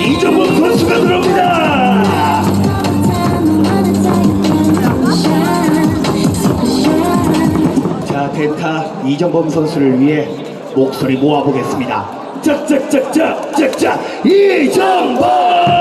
이정범 선수가 들어옵니다. 자, 대타 이정범 선수를 위해 목소리 모아보겠습니다. 짝짝짝짝짝짝 이정범!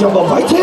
要不，再见。